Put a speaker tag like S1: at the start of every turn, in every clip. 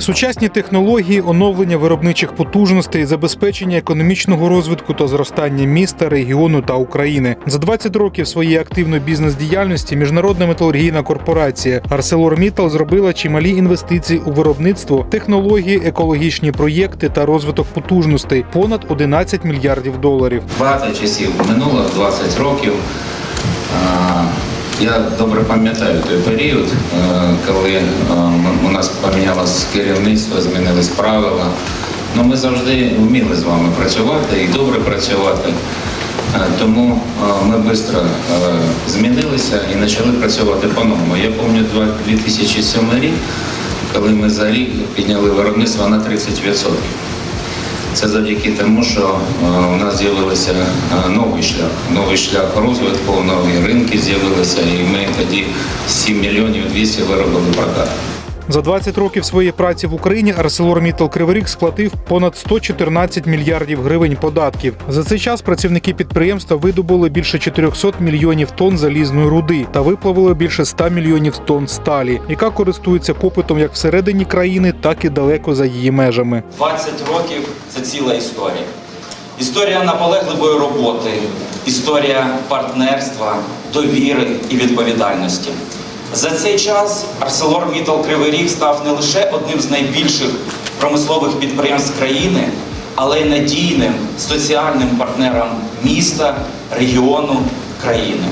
S1: Сучасні технології, оновлення виробничих потужностей, забезпечення економічного розвитку та зростання міста, регіону та України за 20 років своєї активної бізнес-діяльності міжнародна металургійна корпорація ArcelorMittal зробила чималі інвестиції у виробництво, технології, екологічні проєкти та розвиток потужностей понад 11 мільярдів доларів.
S2: Багато часів минуло, 20 років. Я добре пам'ятаю той період, е, коли е, у нас помінялось керівництво, змінились правила. Ну, ми завжди вміли з вами працювати і добре працювати. Е, Тому ми швидко змінилися і почали працювати по-новому. Я пам'ятаю 2007 рік, коли ми за рік підняли виробництво на 30%. Це завдяки тому, що е, у нас з'явився е, новий шлях, новий шлях розвитку, нові ринки з'явилися, і ми тоді 7 мільйонів 200 виробили прокат.
S1: За 20 років своєї праці в Україні ArcelorMittal Кривий Ріг сплатив понад 114 мільярдів гривень податків. За цей час працівники підприємства видобули більше 400 мільйонів тонн залізної руди та виплавили більше 100 мільйонів тонн сталі, яка користується попитом як всередині країни, так і далеко за її межами.
S3: 20 років це ціла історія. Історія наполегливої роботи, історія партнерства, довіри і відповідальності. За цей час ArcelorMittal Кривий Ріг став не лише одним з найбільших промислових підприємств країни, але й надійним соціальним партнером міста, регіону, країни.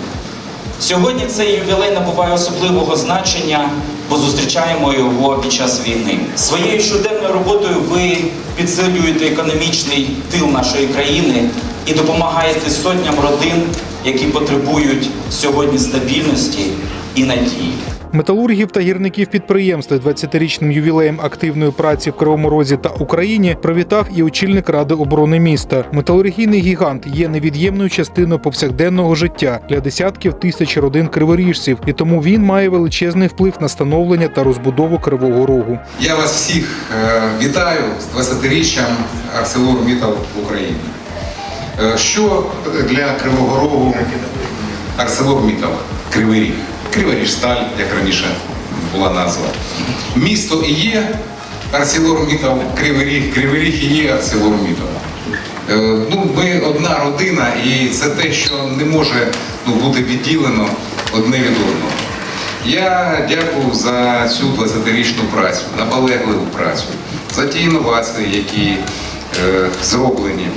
S3: Сьогодні цей ювілей набуває особливого значення, бо зустрічаємо його під час війни. Своєю щоденною роботою ви підсилюєте економічний тил нашої країни і допомагаєте сотням родин, які потребують сьогодні стабільності і надії.
S1: Металургів та гірників підприємства з 20-річним ювілеєм активної праці в Кривому Розі та Україні привітав і очільник ради оборони міста. Металургійний гігант є невід'ємною частиною повсякденного життя для десятків тисяч родин криворіжців, і тому він має величезний вплив на становлення та розбудову Кривого Рогу.
S4: Я вас всіх е, вітаю з 20-річчям ArcelorMittal України. Е, Що для Кривого Рогу? Кривий Ріг. Кривий Ріг Сталь, як раніше була назва. Місто і є ArcelorMittal, Кривий Ріг, Кривий Ріг і є ArcelorMittal. Е, Ну, ми одна родина, і це те, що не може ну, бути відділено одне від одного. Я дякую за цю 20-річну працю, наполегливу працю, за ті інновації, які е, зроблені,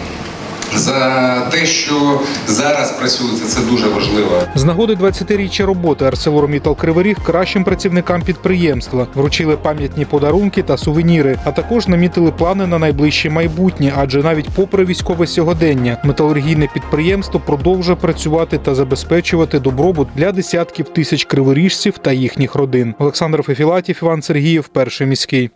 S4: за те, що зараз працюється, це дуже важливо.
S1: З нагоди 20-річчя роботи ArcelorMittal Кривий Ріг кращим працівникам підприємства вручили пам'ятні подарунки та сувеніри, а також намітили плани на найближче майбутнє, адже навіть попри військове сьогодення, металургійне підприємство продовжує працювати та забезпечувати добробут для десятків тисяч криворіжців та їхніх родин. Олександр Фефілатів, Іван Сергіїв, перший міський.